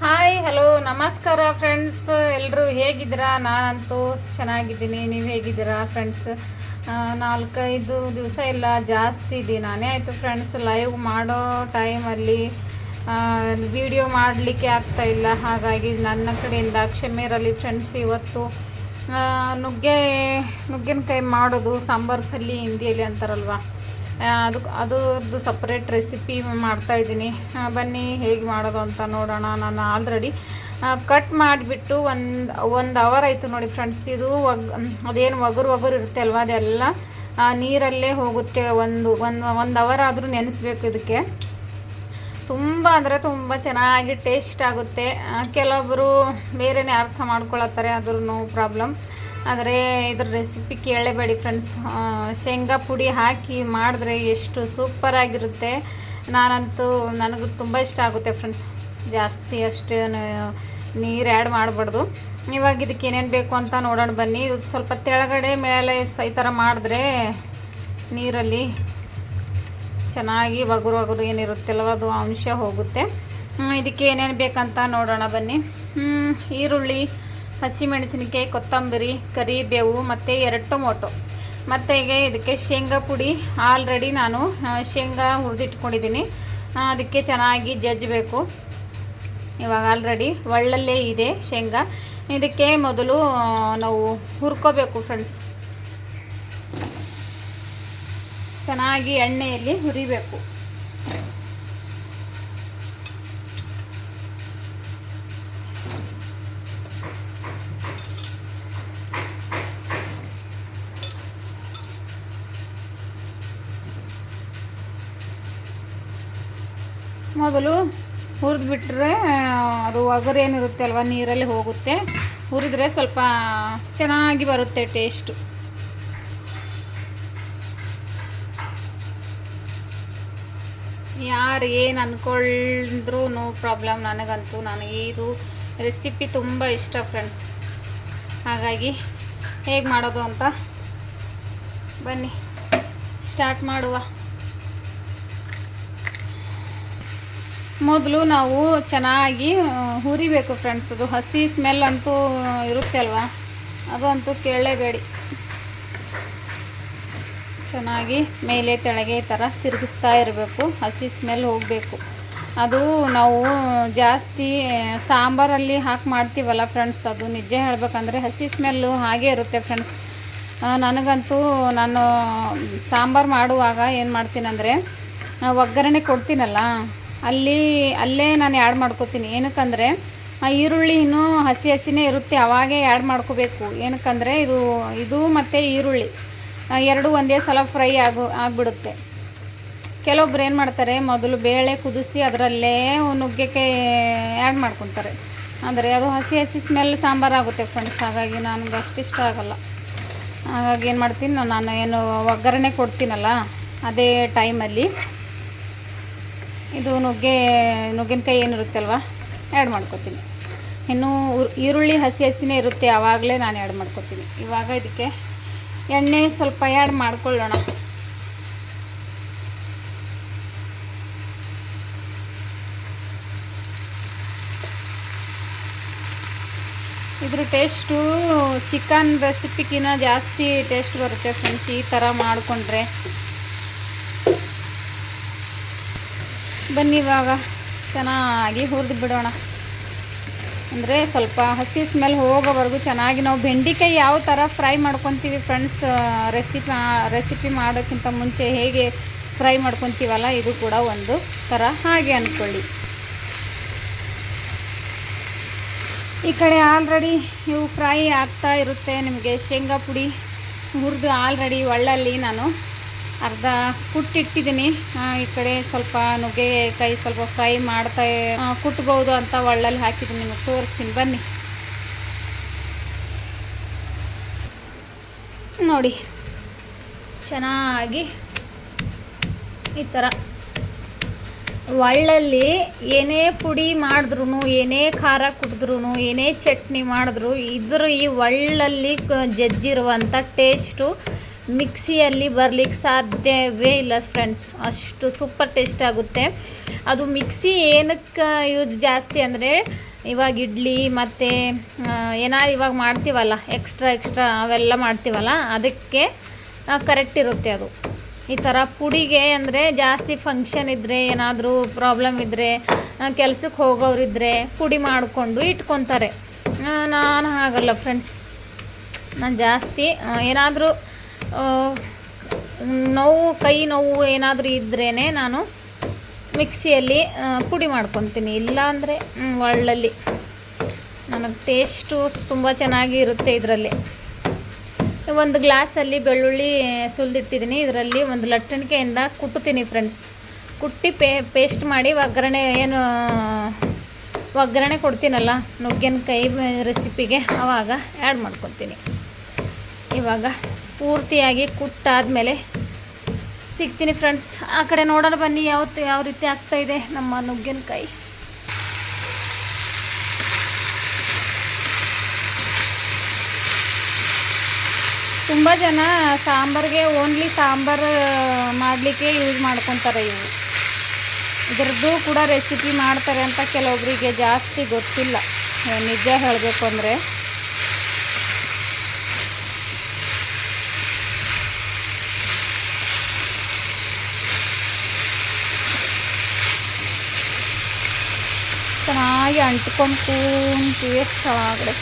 Hi hello ನಮಸ್ಕಾರ friends ಎಲ್ಲರೂ ಹೇಗಿದ್ದೀರಾ? ನಾನಂತೂ ಚೆನ್ನಾಗಿದ್ದೀನಿ. ನೀವು ಹೇಗಿದ್ದೀರಾ ಫ್ರೆಂಡ್ಸ್ ನಾಲ್ಕೈದು ದಿವಸ ಇಲ್ಲ ಜಾಸ್ತಿ ದಿನಾನೇ ಆಯಿತು ಫ್ರೆಂಡ್ಸ್ ಲೈವ್ ಮಾಡೋ ಟೈಮಲ್ಲಿ ವಿಡಿಯೋ ಮಾಡಲಿಕ್ಕೆ ಆಗ್ತಾ ಇಲ್ಲ. ಹಾಗಾಗಿ ನನ್ನ ಕಡೆಯಿಂದ ಕ್ಷಮೆ ಇರಲಿ ಫ್ರೆಂಡ್ಸ್ ಇವತ್ತು ನುಗ್ಗೆ, ನುಗ್ಗಿನಕಾಯಿ ಮಾಡೋದು ಸಾಂಬಾರು ಪಲ್ಲಿ ಹಿಂದಿಯಲ್ಲಿ ಅಂತಾರಲ್ವ? ಅದು ಅದರದ್ದು ಸಪ್ರೇಟ್ ರೆಸಿಪಿ ಮಾಡ್ತಾ ಇದ್ದೀನಿ. ಬನ್ನಿ ಹೇಗೆ ಮಾಡೋದು ಅಂತ ನೋಡೋಣ. ನಾನು ಆಲ್ರೆಡಿ ಕಟ್ ಮಾಡಿಬಿಟ್ಟು ಒಂದು ಒಂದು ಅವರ್ ಆಯಿತು ನೋಡಿ ಫ್ರೆಂಡ್ಸ್ ಇದು ಒಗ್ ಅದೇನು ಒಗರು ಒಗರು ಇರುತ್ತೆ ಅಲ್ವಾ ಅದೆಲ್ಲ? ನೀರಲ್ಲೇ ಹೋಗುತ್ತೆ. ಒಂದು ಒಂದು ಒಂದು ಅವರ್ ಆದರೂ ನೆನೆಸ್ಬೇಕು ಇದಕ್ಕೆ. ತುಂಬ ಅಂದರೆ ತುಂಬ ಚೆನ್ನಾಗಿ ಟೇಸ್ಟ್ ಆಗುತ್ತೆ. ಕೆಲವೊಬ್ಬರು ಬೇರೆಯೇ ಅರ್ಥ ಮಾಡ್ಕೊಳತ್ತಾರೆ ಅದ್ರೂ ನೋ ಪ್ರಾಬ್ಲಮ್ ಆದರೆ ಇದ್ರ ರೆಸಿಪಿ ಕೇಳಲೇಬೇಡಿ ಫ್ರೆಂಡ್ಸ್ ಶೇಂಗಾ ಪುಡಿ ಹಾಕಿ ಮಾಡಿದ್ರೆ ಎಷ್ಟು ಸೂಪರಾಗಿರುತ್ತೆ ನಾನಂತೂ ನನಗೂ ತುಂಬ ಇಷ್ಟ ಆಗುತ್ತೆ ಫ್ರೆಂಡ್ಸ್ ಜಾಸ್ತಿ ಅಷ್ಟು ನೀರು ಆ್ಯಡ್ ಮಾಡಬಾರ್ದು. ಇವಾಗ ಇದಕ್ಕೆ ಏನೇನು ಬೇಕು ಅಂತ ನೋಡೋಣ ಬನ್ನಿ. ಇದು ಸ್ವಲ್ಪ ತೆಳಗಡೆ ಮೇಲೆ ಈ ಥರ ಮಾಡಿದ್ರೆ ನೀರಲ್ಲಿ ಚೆನ್ನಾಗಿ ಒಗರು ಒಗರು ಏನಿರುತ್ತಲ್ಲ ಅದು ಅಂಶ ಹೋಗುತ್ತೆ. ಇದಕ್ಕೆ ಏನೇನು ಬೇಕಂತ ನೋಡೋಣ ಬನ್ನಿ. ಈರುಳ್ಳಿ. ಹಸಿಮೆಣಸಿನಕಾಯಿ, ಕೊತ್ತಂಬರಿ, ಕರಿಬೇವು ಮತ್ತು ಎರಡು ಟೊಮೊಟೊ. ಮತ್ತು ಈಗ ಇದಕ್ಕೆ ಶೇಂಗಾ ಪುಡಿ. ಆಲ್ರೆಡಿ ನಾನು ಶೇಂಗಾ ಹುರಿದಿಟ್ಕೊಂಡಿದ್ದೀನಿ. ಅದಕ್ಕೆ ಚೆನ್ನಾಗಿ ಜಜ್ಜಬೇಕು. ಇವಾಗ ಆಲ್ರೆಡಿ ಒಳ್ಳಲ್ಲೇ ಇದೆ ಶೇಂಗಾ. ಇದಕ್ಕೆ ಮೊದಲು ನಾವು ಹುರ್ಕೋಬೇಕು ಫ್ರೆಂಡ್ಸ್ ಚೆನ್ನಾಗಿ ಎಣ್ಣೆಯಲ್ಲಿ ಹುರಿಬೇಕು. ಮೊದಲು ಹುರಿದ್ಬಿಟ್ರೆ ಅದು ಒಗರು ಏನಿರುತ್ತೆ ಅಲ್ವ, ನೀರಲ್ಲಿ ಹೋಗುತ್ತೆ. ಹುರಿದ್ರೆ ಸ್ವಲ್ಪ ಚೆನ್ನಾಗಿ ಬರುತ್ತೆ ಟೇಸ್ಟು ಯಾರು ಏನು ಅಂದ್ಕೊಂಡ್ರೂ ನೋ ಪ್ರಾಬ್ಲಮ್ ನನಗಂತೂ ನಾನು ಇದು ರೆಸಿಪಿ ತುಂಬ ಇಷ್ಟ ಫ್ರೆಂಡ್ಸ್ ಹಾಗಾಗಿ ಹೇಗೆ ಮಾಡೋದು ಅಂತ ಬನ್ನಿ. ಸ್ಟಾರ್ಟ್ ಮಾಡುವ. ಮೊದಲು ನಾವು ಚೆನ್ನಾಗಿ ಹುರಿಬೇಕು ಫ್ರೆಂಡ್ಸ್ ಅದು. ಹಸಿ ಸ್ಮೆಲ್ ಅಂತೂ ಇರುತ್ತೆ ಅಲ್ವಾ? ಅದು ಅಂತೂ ಕೇಳಲೇಬೇಡಿ. ಚೆನ್ನಾಗಿ ಮೇಲೆ ತೆಳಗೆ ಈ ಥರ ತಿರುಗಿಸ್ತಾ ಇರಬೇಕು. ಹಸಿ ಸ್ಮೆಲ್ ಹೋಗಬೇಕು. ಅದು ನಾವು ಜಾಸ್ತಿ ಸಾಂಬಾರಲ್ಲಿ ಹಾಕಿ ಮಾಡ್ತೀವಲ್ಲ ಫ್ರೆಂಡ್ಸ್ ಅದು ನಿಜ ಹೇಳಬೇಕಂದ್ರೆ ಹಸಿ ಸ್ಮೆಲ್ಲು ಹಾಗೇ ಇರುತ್ತೆ ಫ್ರೆಂಡ್ಸ್ ನನಗಂತೂ ನಾನು ಸಾಂಬಾರು ಮಾಡುವಾಗ ಏನು ಮಾಡ್ತೀನಂದರೆ ಒಗ್ಗರಣೆ ಕೊಡ್ತೀನಲ್ಲ ಅಲ್ಲಿ, ಅಲ್ಲೇ ನಾನು ಆ್ಯಡ್ ಮಾಡ್ಕೋತೀನಿ. ಏನಕ್ಕಂದರೆ, ಆ ಈರುಳ್ಳಿ ಇನ್ನೂ ಹಸಿ ಹಸಿನೇ ಇರುತ್ತೆ, ಅವಾಗೇ ಆ್ಯಡ್ ಮಾಡ್ಕೋಬೇಕು. ಏನಕ್ಕಂದರೆ, ಇದು ಇದು ಮತ್ತು ಈರುಳ್ಳಿ. ಎರಡು ಒಂದೇ ಸಲ ಫ್ರೈ ಆಗು, ಆಗಿಬಿಡುತ್ತೆ. ಕೆಲವೊಬ್ರು ಏನು ಮಾಡ್ತಾರೆ, ಮೊದಲು ಬೇಳೆ ಕುದಿಸಿ ಅದರಲ್ಲೇ ನುಗ್ಗೆಕ್ಕೆ ಆ್ಯಡ್ ಮಾಡ್ಕೊತಾರೆ ಅಂದರೆ ಅದು ಹಸಿ ಹಸಿ ಸ್ಮೆಲ್ ಸಾಂಬಾರು ಆಗುತ್ತೆ ಫ್ರೆಂಡ್ಸ್ ಹಾಗಾಗಿ ನನಗೆ ಅಷ್ಟಿಷ್ಟ ಆಗಲ್ಲ. ಹಾಗಾಗಿ ಏನು ಮಾಡ್ತೀನಿ, ನಾನು ಏನು ಒಗ್ಗರಣೆ ಕೊಡ್ತೀನಲ್ಲ, ಅದೇ ಟೈಮಲ್ಲಿ ಇದು ನುಗ್ಗೆ, ನುಗ್ಗಿನಕಾಯಿ ಏನಿರುತ್ತೆ ಅಲ್ವಾ ಆ್ಯಡ್ ಮಾಡ್ಕೊತೀನಿ. ಇನ್ನು ಈರುಳ್ಳಿ ಹಸಿ ಹಸಿನೇ ಇರುತ್ತೆ ಆವಾಗಲೇ ನಾನು ಆ್ಯಡ್ ಮಾಡ್ಕೊತೀನಿ. ಇವಾಗ ಇದಕ್ಕೆ ಎಣ್ಣೆ ಸ್ವಲ್ಪ ಆ್ಯಡ್ ಮಾಡ್ಕೊಳ್ಳೋಣ. ಇದ್ರ ಟೇಸ್ಟು ಚಿಕನ್ ರೆಸಿಪಿಗಿನ ಜಾಸ್ತಿ ಟೇಸ್ಟ್ ಬರುತ್ತೆ ಫ್ರೆಂಡ್ಸ್ ಈ ಥರ ಮಾಡಿಕೊಂಡ್ರೆ. ಬನ್ನಿ ಇವಾಗ. ಚೆನ್ನಾಗಿ ಹುರಿದು ಬಿಡೋಣ. ಅಂದರೆ ಸ್ವಲ್ಪ ಹಸಿ ಸ್ಮೆಲ್ ಹೋಗೋವರೆಗೂ ಚೆನ್ನಾಗಿ ನಾವು ಬೆಂಡಿಕಾಯಿ ಯಾವ ಥರ ಫ್ರೈ ಮಾಡ್ಕೊತೀವಿ ಫ್ರೆಂಡ್ಸ್ ರೆಸಿಪಿ ರೆಸಿಪಿ ಮಾಡೋಕ್ಕಿಂತ ಮುಂಚೆ ಹೇಗೆ ಫ್ರೈ ಮಾಡ್ಕೊತೀವಲ್ಲ, ಇದು ಕೂಡ ಒಂದು ಥರ ಹಾಗೆ ಅಂದ್ಕೊಳ್ಳಿ ಈ ಕಡೆ ಆಲ್ರೆಡಿ ಇವು ಫ್ರೈ ಆಗ್ತಾ ಇರುತ್ತೆ ನಿಮಗೆ ಶೇಂಗಾ ಪುಡಿ. ಹುರಿದು ಆಲ್ರೆಡಿ ಒಳ್ಳಲ್ಲಿ ನಾನು ಅರ್ಧ ಕುಟ್ಟಿಟ್ಟಿದ್ದೀನಿ. ಈ ಕಡೆ ಸ್ವಲ್ಪ ನುಗ್ಗೆಕಾಯಿ ಸ್ವಲ್ಪ ಫ್ರೈ ಮಾಡ್ತಾ ಕುಟ್ಬೋದು ಅಂತ ಒಳ್ಳಲ್ಲಿ ಹಾಕಿದ್ದೀನಿ. ನಿಮಗೆ ತೋರಿಸ್ತೀನಿ. ಬನ್ನಿ. ನೋಡಿ. ಚೆನ್ನಾಗಿ ಈ ಥರ ಒಳ್ಳಲ್ಲಿ ಏನೇ ಪುಡಿ ಮಾಡಿದ್ರು ಏನೇ ಖಾರ ಕುಡಿದ್ರೂ ಏನೇ ಚಟ್ನಿ ಮಾಡಿದ್ರು, ಇದ್ರ ಈ ಒಳ್ಳಲ್ಲಿ ಜಜ್ಜಿರುವಂಥ ಟೇಸ್ಟು ಮಿಕ್ಸಿಯಲ್ಲಿ ಬರಲಿಕ್ಕೆ ಸಾಧ್ಯವೇ ಇಲ್ಲ ಫ್ರೆಂಡ್ಸ್ ಅಷ್ಟು ಸೂಪರ್ ಟೇಸ್ಟ್ ಆಗುತ್ತೆ. ಅದು ಮಿಕ್ಸಿ ಏನಕ್ಕೆ ಯೂಸ್ ಜಾಸ್ತಿ ಅಂದರೆ ಇವಾಗ ಇಡ್ಲಿ ಮತ್ತು ಏನಾದ್ರು ಇವಾಗ ಮಾಡ್ತೀವಲ್ಲ ಎಕ್ಸ್ಟ್ರಾ ಎಕ್ಸ್ಟ್ರಾ ಅವೆಲ್ಲ ಮಾಡ್ತೀವಲ್ಲ, ಅದಕ್ಕೆ ಕರೆಕ್ಟ್ ಇರುತ್ತೆ ಅದು. ಈ ಥರ ಪುಡಿಗೆ ಅಂದರೆ ಜಾಸ್ತಿ ಫಂಕ್ಷನ್ ಇದ್ದರೆ ಏನಾದರೂ ಪ್ರಾಬ್ಲಮ್ ಇದ್ದರೆ ಕೆಲ್ಸಕ್ಕೆ ಹೋಗೋರಿದ್ದರೆ ಪುಡಿ ಮಾಡಿಕೊಂಡು ಇಟ್ಕೊತಾರೆ. ನಾನು ಹಾಗಲ್ಲ ಫ್ರೆಂಡ್ಸ್ ನಾನು ಜಾಸ್ತಿ ಏನಾದರೂ ನೋವು, ಕೈ ನೋವು ಏನಾದರೂ ಇದ್ರೇ ನಾನು ಮಿಕ್ಸಿಯಲ್ಲಿ ಪುಡಿ ಮಾಡ್ಕೊತೀನಿ. ಇಲ್ಲಾಂದರೆ ಒಳ್ಳಲ್ಲಿ. ನನಗೆ ಟೇಸ್ಟು ತುಂಬ ಚೆನ್ನಾಗಿ ಇರುತ್ತೆ ಇದರಲ್ಲಿ. ಒಂದು ಗ್ಲಾಸಲ್ಲಿ ಬೆಳ್ಳುಳ್ಳಿ ಸುಲಿದಿಟ್ಟಿದ್ದೀನಿ. ಇದರಲ್ಲಿ ಒಂದು ಲಟ್ಟಣಿಕೆಯಿಂದ ಕುಟ್ಟುತ್ತೀನಿ ಫ್ರೆಂಡ್ಸ್ ಕುಟ್ಟಿ ಪೇಸ್ಟ್ ಮಾಡಿ ಒಗ್ಗರಣೆ ಏನು, ಒಗ್ಗರಣೆ ಕೊಡ್ತೀನಲ್ಲ, ನುಗ್ಗೆನಕಾಯಿ ರೆಸಿಪಿಗೆ ಆವಾಗ ಆ್ಯಡ್ ಮಾಡ್ಕೊತೀನಿ. ಇವಾಗ ಪೂರ್ತಿಯಾಗಿ ಕುಟ್ಟಾದಮೇಲೆ ಸಿಗ್ತೀನಿ ಫ್ರೆಂಡ್ಸ್ ಆ ಕಡೆ ನೋಡೋಣ ಬನ್ನಿ ಯಾವ ಯಾವ ರೀತಿ ಆಗ್ತಾ ಇದೆ ನಮ್ಮ ನುಗ್ಗಿನಕಾಯಿ. ತುಂಬ ಜನ ಸಾಂಬಾರಿಗೆ ಓನ್ಲಿ ಸಾಂಬಾರು ಮಾಡಲಿಕ್ಕೆ ಯೂಸ್ ಮಾಡ್ಕೊತಾರೆ ಇವು ಇದ್ರದ್ದು ಕೂಡ ರೆಸಿಪಿ ಮಾಡ್ತಾರೆ ಅಂತ ಕೆಲವೊಬ್ಬರಿಗೆ ಜಾಸ್ತಿ ಗೊತ್ತಿಲ್ಲ. ನಿಜ ಹೇಳಬೇಕು ಅಂದರೆ. ಚೆನ್ನಾಗಿ ಅಂಟ್ಕೊಂಡು ಕೂಂತೀವಿ ಚೆನ್ನಾಗಿದೆ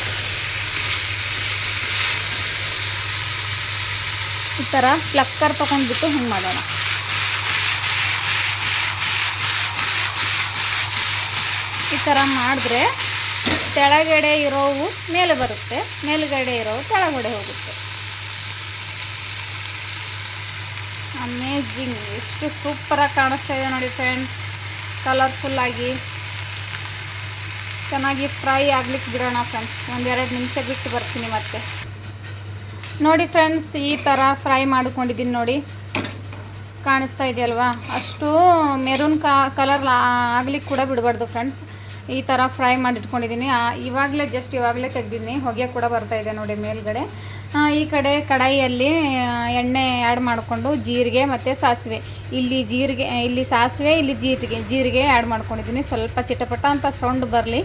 ಈ ಥರ ಪ್ಲಕ್ಕರ್ ತೊಗೊಂಡ್ಬಿಟ್ಟು ಹಿಂಗೆ ಮಾಡೋಣ. ಈ ಥರ ಮಾಡಿದ್ರೆ ಕೆಳಗಡೆ ಇರೋವು ಮೇಲೆ ಬರುತ್ತೆ, ಮೇಲುಗಡೆ ಇರೋವು ಕೆಳಗಡೆ ಹೋಗುತ್ತೆ. ಅಮೇಝಿಂಗ್ ಎಷ್ಟು ಸೂಪರಾಗಿ ಕಾಣಿಸ್ತಾ ಇದೆ ನೋಡಿ ಫ್ರೆಂಡ್ಸ್ ಕಲರ್ಫುಲ್ಲಾಗಿ ಚೆನ್ನಾಗಿ ಫ್ರೈ ಆಗ್ಲಿಕ್ಕೆ ಬಿಡೋಣ ಫ್ರೆಂಡ್ಸ್ ಒಂದೆರಡು ನಿಮಿಷ ಬಿಟ್ಟು ಬರ್ತೀನಿ ಮತ್ತೆ. ನೋಡಿ ಫ್ರೆಂಡ್ಸ್ ಈ ಥರ ಫ್ರೈ ಮಾಡ್ಕೊಂಡಿದ್ದೀನಿ ನೋಡಿ. ಕಾಣಿಸ್ತಾ ಇದೆಯಲ್ವಾ? ಅಷ್ಟು ಮೆರೂನ್ ಕಲರ್ ಆಗ್ಲಿಕ್ಕೆ ಕೂಡ ಬಿಡಬಾರ್ದು ಫ್ರೆಂಡ್ಸ್ ಈ ಥರ ಫ್ರೈ ಮಾಡಿಟ್ಕೊಂಡಿದ್ದೀನಿ. ಇವಾಗಲೇ ಜಸ್ಟ್ ಇವಾಗಲೇ ತೆಗ್ದಿದ್ದೀನಿ. ಹೊಗೆ ಕೂಡ ಬರ್ತಾ ಇದೆ ನೋಡಿ ಮೇಲ್ಗಡೆ. ಈ ಕಡೆ ಕಡಾಯಿಯಲ್ಲಿ ಎಣ್ಣೆ ಆ್ಯಡ್ ಮಾಡಿಕೊಂಡು ಜೀರಿಗೆ ಮತ್ತು ಸಾಸಿವೆ. ಇಲ್ಲಿ ಜೀರಿಗೆ, ಇಲ್ಲಿ ಸಾಸಿವೆ, ಇಲ್ಲಿ ಜೀರಿಗೆ ಜೀರಿಗೆ ಆ್ಯಡ್ ಮಾಡ್ಕೊಂಡಿದ್ದೀನಿ. ಸ್ವಲ್ಪ ಚಿಟಪಟ ಅಂತ ಸೌಂಡ್ ಬರಲಿ.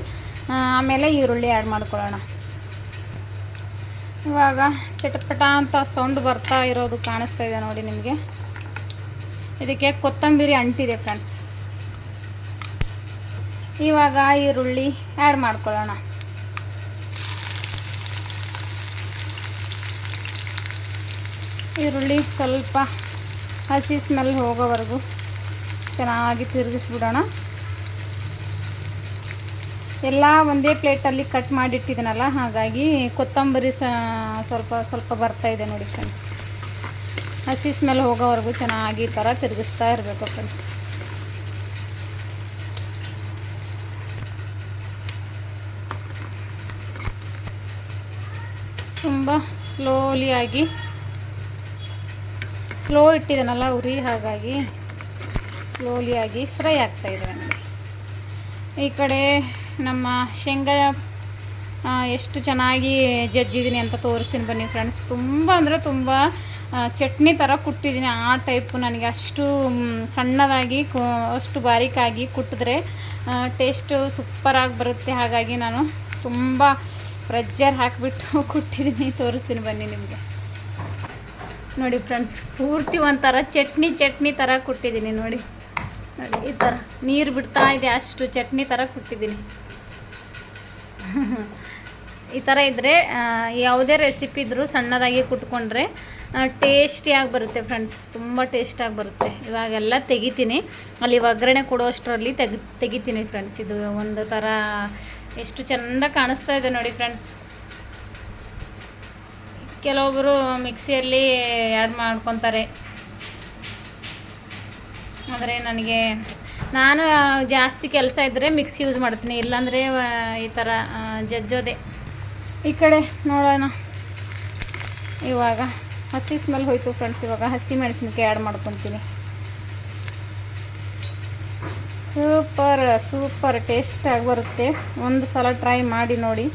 ಆಮೇಲೆ ಈರುಳ್ಳಿ ಆ್ಯಡ್ ಮಾಡ್ಕೊಳ್ಳೋಣ. ಇವಾಗ ಚಟಪಟ ಅಂತ ಸೌಂಡ್ ಬರ್ತಾ ಇರೋದು ಕಾಣಿಸ್ತಾ ಇದೆ ನೋಡಿ ನಿಮಗೆ. ಇದಕ್ಕೆ ಕೊತ್ತಂಬರಿ ಅಂಟಿದೆ ಫ್ರೆಂಡ್ಸ್ ಇವಾಗ ಈರುಳ್ಳಿ ಆ್ಯಡ್ ಮಾಡ್ಕೊಳ್ಳೋಣ. ಈರುಳ್ಳಿ ಸ್ವಲ್ಪ ಹಸಿ ಸ್ಮೆಲ್ ಹೋಗೋವರೆಗೂ ಚೆನ್ನಾಗಿ ತಿರುಗಿಸ್ಬಿಡೋಣ. ಎಲ್ಲ ಒಂದೇ ಪ್ಲೇಟಲ್ಲಿ ಕಟ್ ಮಾಡಿಟ್ಟಿದ್ದೀನಲ್ಲ, ಹಾಗಾಗಿ ಕೊತ್ತಂಬರಿ ಸ್ವಲ್ಪ ಸ್ವಲ್ಪ ಬರ್ತಾ ಇದೆ ನೋಡಿ ಫ್ರೆಂಡ್ಸ್ ಹಸಿ ಸ್ಮೆಲ್ ಹೋಗೋವರೆಗೂ ಚೆನ್ನಾಗಿ ಈ ಥರ ತಿರುಗಿಸ್ತಾ ಇರಬೇಕು ಫ್ರೆಂಡ್ಸ್ ತುಂಬ ಸ್ಲೋಲಿಯಾಗಿ ಸ್ಲೋ ಇಟ್ಟಿದ್ದಾನಲ್ಲ ಉರಿ ಹಾಗಾಗಿ ಸ್ಲೋಲಿಯಾಗಿ ಫ್ರೈ ಆಗ್ತಾ ಇದೆ ನನಗೆ ಈ ಕಡೆ ನಮ್ಮ ಶೇಂಗಾ ಎಷ್ಟು ಚೆನ್ನಾಗಿ ಜಜ್ಜಿದ್ದೀನಿ ಅಂತ ತೋರಿಸ್ತೀನಿ ಬನ್ನಿ ಫ್ರೆಂಡ್ಸ್ ತುಂಬ ಅಂದರೆ ತುಂಬ ಚಟ್ನಿ ಥರ ಕುಟ್ಟಿದ್ದೀನಿ ಆ ಟೈಪು ನನಗೆ. ಅಷ್ಟು ಸಣ್ಣದಾಗಿ ಅಷ್ಟು ಬಾರೀಕಾಗಿ ಕುಟ್ಟಿದ್ರೆ ಟೇಸ್ಟು ಸೂಪರಾಗಿ ಬರುತ್ತೆ. ಹಾಗಾಗಿ ನಾನು ತುಂಬ ಪ್ರೆಜ್ಜರ್ ಹಾಕಿಬಿಟ್ಟು ಕುಟ್ಟಿದ್ದೀನಿ ತೋರಿಸ್ತೀನಿ ಬನ್ನಿ ನಿಮಗೆ. ನೋಡಿ ಫ್ರೆಂಡ್ಸ್, ಪೂರ್ತಿ ಒಂಥರ ಚಟ್ನಿ ಚಟ್ನಿ ಥರ ಕುಟ್ಟಿದ್ದೀನಿ ನೋಡಿ. ನೋಡಿ, ಈ ಥರ ನೀರು ಬಿಡ್ತಾ ಇದೆ ಅಷ್ಟು ಚಟ್ನಿ ಥರ ಕುಟ್ಟಿದ್ದೀನಿ ಈ ಥರ ಇದ್ದರೆ ಯಾವುದೇ ರೆಸಿಪಿ ಇದ್ದರೂ ಸಣ್ಣದಾಗಿ ಕುಟ್ಕೊಂಡ್ರೆ ಟೇಸ್ಟಿಯಾಗಿ ಬರುತ್ತೆ ಫ್ರೆಂಡ್ಸ್, ತುಂಬ ಟೇಸ್ಟಾಗಿ ಬರುತ್ತೆ. ಇವಾಗೆಲ್ಲ ತೆಗಿತೀನಿ. ಅಲ್ಲಿ ಒಗ್ಗರಣೆ ಕೊಡುವಷ್ಟರಲ್ಲಿ ತೆಗಿ, ತೆಗಿತೀನಿ ಫ್ರೆಂಡ್ಸ್. ಇದು ಒಂದು ಥರ ಎಷ್ಟು ಚೆಂದ ಕಾಣಿಸ್ತಾ ಇದೆ ನೋಡಿ ಫ್ರೆಂಡ್ಸ್ ಕೆಲವೊಬ್ಬರು ಮಿಕ್ಸಿಯಲ್ಲಿ ಆ್ಯಡ್ ಮಾಡ್ಕೊತಾರೆ. ಆದರೆ ನನಗೆ, ನಾನು ಜಾಸ್ತಿ ಕೆಲಸ ಇದ್ದರೆ ಮಿಕ್ಸಿ ಯೂಸ್ ಮಾಡ್ತೀನಿ, ಇಲ್ಲಾಂದರೆ ಈ ಥರ ಜಜ್ಜೋದೆ. ಈ ಕಡೆ ನೋಡೋಣ. ಇವಾಗ ಹಸಿ ಸ್ಮೆಲ್ ಹೋಯಿತು ಫ್ರೆಂಡ್ಸ್ ಇವಾಗ ಹಸಿ ಮೆಣಸಿನಕಾಯಿ ಆ್ಯಡ್ ಮಾಡ್ಕೊತೀನಿ. ಸೂಪರ್ ಸೂಪರ್ ಟೇಸ್ಟಾಗಿ ಬರುತ್ತೆ. ಒಂದು ಸಲ ಟ್ರೈ ಮಾಡಿ ನೋಡಿ.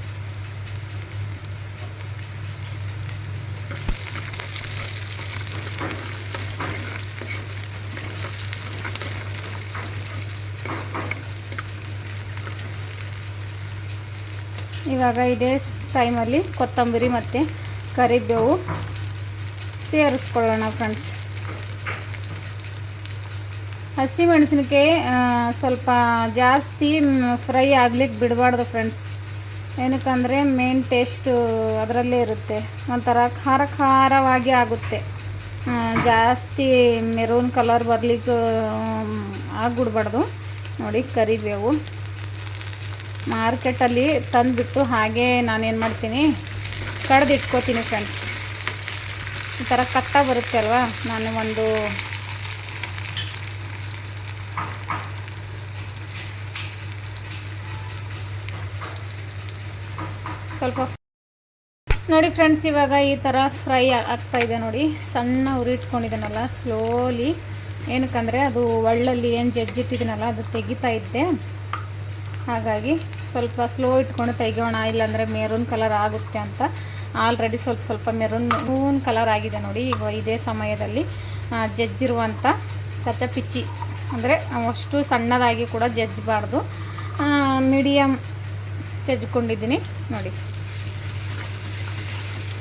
ಇವಾಗ ಇದೇ ಟೈಮಲ್ಲಿ ಕೊತ್ತಂಬರಿ ಮತ್ತು ಕರಿಬೇವು ಸೇರಿಸ್ಕೊಳ್ಳೋಣ ಫ್ರೆಂಡ್ಸ್ ಹಸಿಮೆಣಸಿನಕಾಯಿ ಸ್ವಲ್ಪ ಜಾಸ್ತಿ ಫ್ರೈ ಆಗ್ಲಿಕ್ಕೆ ಬಿಡಬಾರ್ದು ಫ್ರೆಂಡ್ಸ್ ಏನಕ್ಕಂದರೆ ಮೇನ್ ಟೇಸ್ಟು ಅದರಲ್ಲೇ ಇರುತ್ತೆ. ಒಂಥರ ಖಾರ ಖಾರವಾಗಿ ಆಗುತ್ತೆ. ಜಾಸ್ತಿ ಮೆರೂನ್ ಕಲರ್ ಬರಲಿಕ್ಕೆ ಆಗ್ಬಿಡ್ಬಾರ್ದು. ನೋಡಿ ಕರಿಬೇವು. ಮಾರ್ಕೆಟಲ್ಲಿ ತಂದುಬಿಟ್ಟು ಹಾಗೆ ನಾನೇನು ಮಾಡ್ತೀನಿ ಕಡ್ದು ಇಟ್ಕೋತೀನಿ ಫ್ರೆಂಡ್ಸ್ ಈ ಥರ ಕಟ್ಟ ಬರುತ್ತೆ ಅಲ್ವಾ? ನಾನು ಒಂದು ಸ್ವಲ್ಪ ನೋಡಿ ಫ್ರೆಂಡ್ಸ್ ಇವಾಗ ಈ ಥರ ಫ್ರೈ ಆಗ್ತಾ ಇದೆ ನೋಡಿ. ಸಣ್ಣ ಉರಿ ಇಟ್ಕೊಂಡಿದ್ದೀನಲ್ಲ ಸ್ಲೋಲಿ ಏನಕ್ಕಂದರೆ ಅದು ಒಳ್ಳಲ್ಲಿ ಏನು ಜಜ್ಜಿಟ್ಟಿದ್ದೀನಲ್ಲ ಅದು ತೆಗಿತಾ ಇದ್ದೆ. ಹಾಗಾಗಿ ಸ್ವಲ್ಪ ಸ್ಲೋ ಇಟ್ಕೊಂಡು ತೆಗಿಯೋಣ, ಇಲ್ಲಾಂದರೆ ಮೆರೂನ್ ಕಲರ್ ಆಗುತ್ತೆ ಅಂತ. ಆಲ್ರೆಡಿ ಸ್ವಲ್ಪ ಸ್ವಲ್ಪ ಮೆರೂನ್ ಮೆರೂನ್ ಕಲರ್ ಆಗಿದೆ ನೋಡಿ, ಈಗ ಇದೇ ಸಮಯದಲ್ಲಿ ಜಜ್ಜಿರುವಂಥ ಜಜ್ಜಿರುವಂಥ ಕಚಪಿಚ್ಚಿ ಅಂದರೆ ಅಷ್ಟು ಸಣ್ಣದಾಗಿ ಕೂಡ ಜಜ್ಜಬಾರ್ದು. ಮೀಡಿಯಮ್ ಜಜ್ಜಿಕೊಂಡಿದ್ದೀನಿ ನೋಡಿ.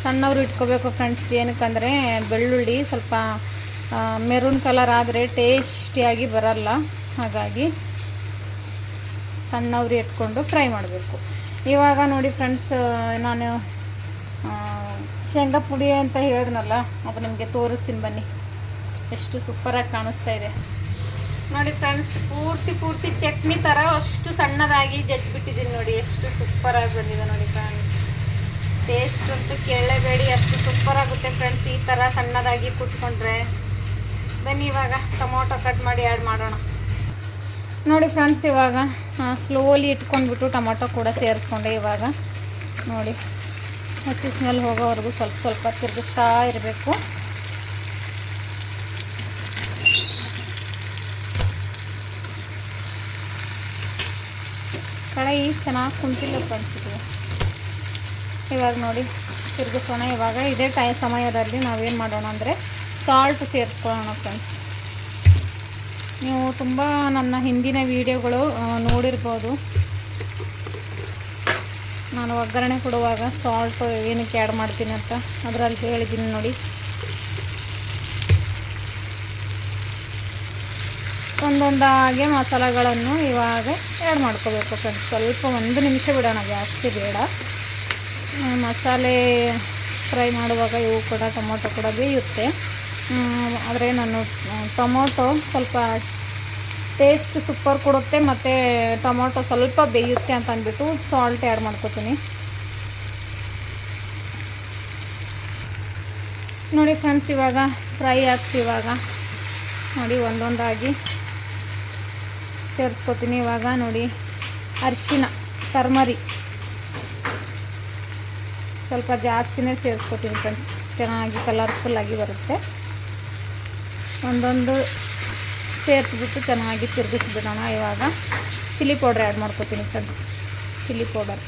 ಸಣ್ಣವರು ಇಟ್ಕೋಬೇಕು ಫ್ರೆಂಡ್ಸ್ ಏನಕ್ಕಂದರೆ ಬೆಳ್ಳುಳ್ಳಿ ಸ್ವಲ್ಪ ಮೆರೂನ್ ಕಲರ್ ಆದರೆ ಟೇಸ್ಟಿಯಾಗಿ ಬರಲ್ಲ. ಹಾಗಾಗಿ ಸಣ್ಣವ್ರಿ ಇಟ್ಕೊಂಡು ಫ್ರೈ ಮಾಡಬೇಕು. ಇವಾಗ ನೋಡಿ ಫ್ರೆಂಡ್ಸ್ ನಾನು ಶೇಂಗಾ ಪುಡಿ ಅಂತ ಹೇಳಿದ್ನಲ್ಲ, ಅದು ನಿಮಗೆ ತೋರಿಸ್ತೀನಿ ಬನ್ನಿ. ಎಷ್ಟು ಸೂಪರಾಗಿ ಕಾಣಿಸ್ತಾ ಇದೆ. ನೋಡಿ ಫ್ರೆಂಡ್ಸ್ ಪೂರ್ತಿ ಪೂರ್ತಿ ಚಟ್ನಿ ಥರ ಅಷ್ಟು ಸಣ್ಣದಾಗಿ ಜಜ್ಜಿಬಿಟ್ಟಿದ್ದೀನಿ ನೋಡಿ, ಎಷ್ಟು ಸೂಪರಾಗಿ ಬಂದಿದೆ ನೋಡಿ ಫ್ರೆಂಡ್ಸ್ ಟೇಸ್ಟ್ ಅಂತೂ ಕೇಳಲೇಬೇಡಿ ಅಷ್ಟು ಸೂಪರ್ ಆಗುತ್ತೆ ಫ್ರೆಂಡ್ಸ್ ಈ ಥರ ಸಣ್ಣದಾಗಿ ಕುಟ್ಕೊಂಡ್ರೆ. ಬನ್ನಿ ಇವಾಗ, ಟೊಮೊಟೊ ಕಟ್ ಮಾಡಿ ಆ್ಯಡ್ ಮಾಡೋಣ. ನೋಡಿ ಫ್ರೆಂಡ್ಸ್ ಇವಾಗ ಸ್ಲೋಲಿ ಇಟ್ಕೊಂಡ್ಬಿಟ್ಟು ಟೊಮೊಟೊ ಕೂಡ ಸೇರಿಸ್ಕೊಂಡೆ ಇವಾಗ. ನೋಡಿ, ಹಸಿ ಸ್ಮೆಲ್ ಹೋಗೋವರೆಗೂ ಸ್ವಲ್ಪ ಸ್ವಲ್ಪ ತಿರುಗಿಸ್ತಾ ಇರಬೇಕು. ಕಳೆ ಚೆನ್ನಾಗಿ ಕುಂತಿಲ್ಲ ಫ್ರೆಂಡ್ಸ್ ಇದು. ಇವಾಗ ನೋಡಿ, ತಿರುಗಿಸೋಣ. ಇವಾಗ ಇದೇ ಟೈ ಸಮಯದಲ್ಲಿ ನಾವೇನು ಮಾಡೋಣ ಅಂದರೆ ಸಾಲ್ಟ್ ಸೇರಿಸ್ಕೊಳ್ಳೋಣ ಫ್ರೆಂಡ್ಸ್ ನೀವು ತುಂಬ ನನ್ನ ಹಿಂದಿನ ವಿಡಿಯೋಗಳು ನೋಡಿರ್ಬೋದು. ನಾನು ಒಗ್ಗರಣೆ ಕೊಡುವಾಗ ಸಾಲ್ಟ್ ಏನಕ್ಕೆ ಆ್ಯಡ್ ಮಾಡ್ತೀನಿ ಅಂತ ಅದರಲ್ಲಿ ಹೇಳಿದ್ದೀನಿ ನೋಡಿ. ಒಂದೊಂದಾಗೆ ಮಸಾಲೆಗಳನ್ನು ಇವಾಗ ಆ್ಯಡ್ ಮಾಡ್ಕೋಬೇಕು ಫ್ರೆಂಡ್ಸ್ ಸ್ವಲ್ಪ ಒಂದು ನಿಮಿಷ ಬಿಡೋಣ, ಜಾಸ್ತಿ ಬೇಡ. ಮಸಾಲೆ ಫ್ರೈ ಮಾಡುವಾಗ ಇವು ಕೂಡ ಟೊಮೊಟೊ ಕೂಡ ಬೇಯುತ್ತೆ. ಆದರೆ ನಾನು ಟೊಮೊಟೊ ಸ್ವಲ್ಪ ಟೇಸ್ಟ್ ಸೂಪರ್ ಕೊಡುತ್ತೆ, ಮತ್ತು ಟೊಮೊಟೊ ಸ್ವಲ್ಪ ಬೇಯುತ್ತೆ ಅಂತ ಅಂದ್ಬಿಟ್ಟು ಸಾಲ್ಟ್ ಆ್ಯಡ್ ಮಾಡ್ಕೊತೀನಿ. ನೋಡಿ ಫ್ರೆಂಡ್ಸ್ ಇವಾಗ ಫ್ರೈ ಹಾಕ್ಸಿ ಇವಾಗ. ನೋಡಿ ಒಂದೊಂದಾಗಿ ಸೇರಿಸ್ಕೊತೀನಿ ಇವಾಗ. ನೋಡಿ ಅರಿಶಿನ ಟರ್ಮರಿ ಸ್ವಲ್ಪ ಜಾಸ್ತಿನೇ ಸೇರಿಸ್ಕೊತೀನಿ ಫ್ರೆಂಡ್ಸ್. ಚೆನ್ನಾಗಿ ಕಲರ್ಫುಲ್ಲಾಗಿ ಬರುತ್ತೆ. ಒಂದೊಂದು ಸೇರಿಸ್ಬಿಟ್ಟು ಚೆನ್ನಾಗಿ ತಿರುಗಿಸ್ಬಿಡೋಣ ಇವಾಗ. ಚಿಲ್ಲಿ ಪೌಡ್ರ್ ಆ್ಯಡ್ ಮಾಡ್ಕೊತೀನಿ friends. Chilli powder.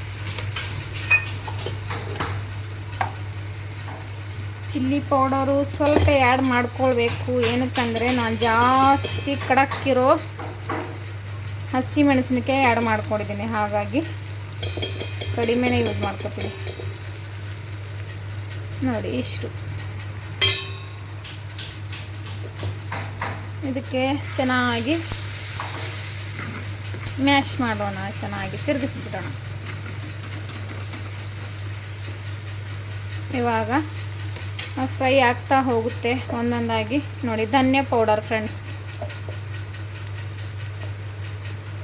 Chilli powder ಸ್ವಲ್ಪ ಆ್ಯಡ್ ಮಾಡ್ಕೊಳ್ಬೇಕು. ಏನಕ್ಕಂದರೆ ನಾನು ಜಾಸ್ತಿ ಕಡಕ್ಕಿರೋ ಹಸಿಮೆಣಸಿನಕಾಯಿ ಆ್ಯಡ್ ಮಾಡ್ಕೊಂಡಿದ್ದೀನಿ. ಹಾಗಾಗಿ ಕಡಿಮೆನೇ ಯೂಸ್ ಮಾಡ್ಕೊತೀನಿ. ನೋಡಿ, ಇಷ್ಟು. ಇದಕ್ಕೆ ಚೆನ್ನಾಗಿ ಮ್ಯಾಶ್ ಮಾಡೋಣ, ಚೆನ್ನಾಗಿ ತಿರುಗಿಸ್ಬಿಡೋಣ. ಇವಾಗ ಫ್ರೈ ಆಗ್ತಾ ಹೋಗುತ್ತೆ ಒಂದೊಂದಾಗಿ. ನೋಡಿ, ಧನ್ಯ ಪೌಡರ್ ಫ್ರೆಂಡ್ಸ್.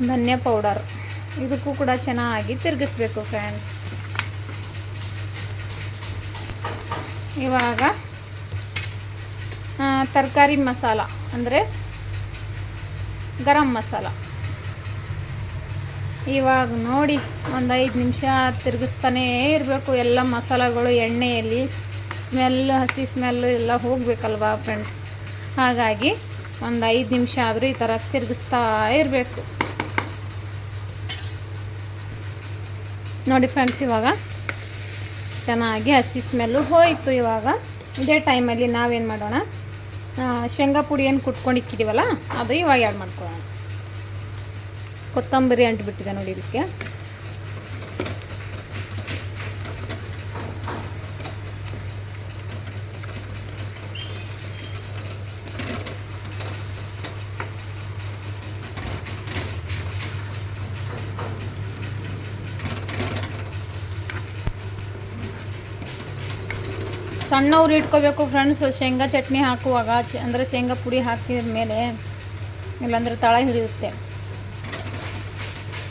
ಧನ್ಯ ಪೌಡರ್. ಇದಕ್ಕೂ ಕೂಡ ಚೆನ್ನಾಗಿ ತಿರುಗಿಸ್ಬೇಕು ಫ್ರೆಂಡ್ಸ್. ಇವಾಗ ತರಕಾರಿ ಮಸಾಲ, ಅಂದರೆ ಗರಂ ಮಸಾಲ. ಇವಾಗ ನೋಡಿ, ಒಂದು ಐದು ನಿಮಿಷ ತಿರುಗಿಸ್ತಾನೇ ಇರಬೇಕು. ಎಲ್ಲ ಮಸಾಲಗಳು ಎಣ್ಣೆಯಲ್ಲಿ ಸ್ಮೆಲ್ ಹಸಿ ಸ್ಮೆಲ್ ಎಲ್ಲ ಹೋಗಬೇಕಲ್ವಾ ಫ್ರೆಂಡ್ಸ್ ಹಾಗಾಗಿ ಒಂದು ಐದು ನಿಮಿಷ ಆದರೂ ಈ ಥರ ತಿರುಗಿಸ್ತಾ ಇರಬೇಕು. ನೋಡಿ ಫ್ರೆಂಡ್ಸ್ ಇವಾಗ ಚೆನ್ನಾಗಿ ಹಸಿ ಸ್ಮೆಲ್ಲು ಹೋಯಿತು ಇವಾಗ. ಇದೇ ಟೈಮಲ್ಲಿ ನಾವೇನು ಮಾಡೋಣ? ಶೇಂಗಾ ಪುಡಿ ಏನು ಕುಟ್ಕೊಂಡಿಕ್ಕಿದ್ದೀವಲ್ಲ ಅದು ಇವಾಗ ಆ್ಯಡ್ ಮಾಡ್ಕೊಳ್ಳೋಣ. ಕೊತ್ತಂಬರಿ ಅಂಟ್ಬಿಟ್ಟಿದೆ ನೋಡಿ ಇದಕ್ಕೆ ಸಣ್ಣ ಉರಿ ಇಟ್ಕೋಬೇಕು ಫ್ರೆಂಡ್ಸ್ ಶೇಂಗಾ ಚಟ್ನಿ ಹಾಕುವಾಗ ಅಂದರೆ ಶೇಂಗಾ ಪುಡಿ ಹಾಕಿದ ಮೇಲೆ ಇಲ್ಲಾಂದ್ರೆ ತಳ ಹಿಡಿಯುತ್ತೆ.